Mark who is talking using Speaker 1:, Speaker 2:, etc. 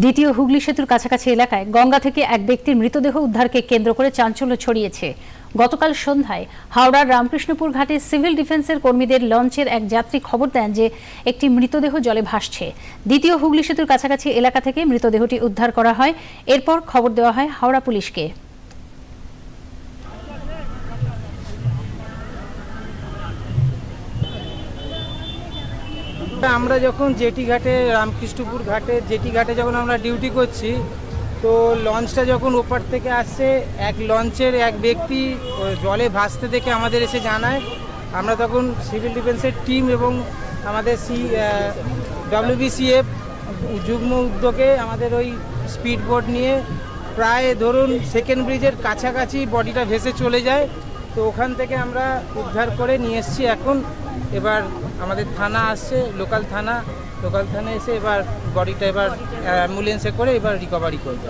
Speaker 1: দ্বিতীয় হুগলি সেতুর কাছাকাছি এলাকায় গঙ্গা থেকে এক ব্যক্তির মৃতদেহ উদ্ধারকে কেন্দ্র করে চাঞ্চল্য ছড়িয়েছে। গতকাল সন্ধ্যায় হাওড়ার রামকৃষ্ণপুর ঘাটে সিভিল ডিফেন্সের কর্মীদের লঞ্চের এক যাত্রী খবর দেন যে একটি মৃতদেহ জলে ভাসছে। দ্বিতীয় হুগলি সেতুর কাছাকাছি এলাকা থেকে মৃতদেহটি উদ্ধার করা হয়। এরপর খবর দেওয়া হয় হাওড়া পুলিশকে।
Speaker 2: আমরা যখন জেটি ঘাটে, রামকৃষ্ণপুর ঘাটে, জেটি ঘাটে যখন আমরা ডিউটি করছি, তো লঞ্চটা যখন ওপার থেকে আসছে এক লঞ্চের এক ব্যক্তি জলে ভাসতে দেখে আমাদের এসে জানায়। আমরা তখন সিভিল ডিফেন্সের টিম এবং আমাদের সি ডব্লিউবিসিএফ যুগ্ম উদ্যোগে আমাদের ওই স্পিড বোট নিয়ে প্রায় ধরুন সেকেন্ড ব্রিজের কাছাকাছি বডিটা ভেসে চলে যায়। তো ওখান থেকে আমরা উদ্ধার করে নিয়ে এসেছি এখন। এবার আমাদের থানা আসছে লোকাল থানা। লোকাল থানা এসে এবার বডিটা এবার অ্যাম্বুলেন্সে করে এবার রিকভারি করবে।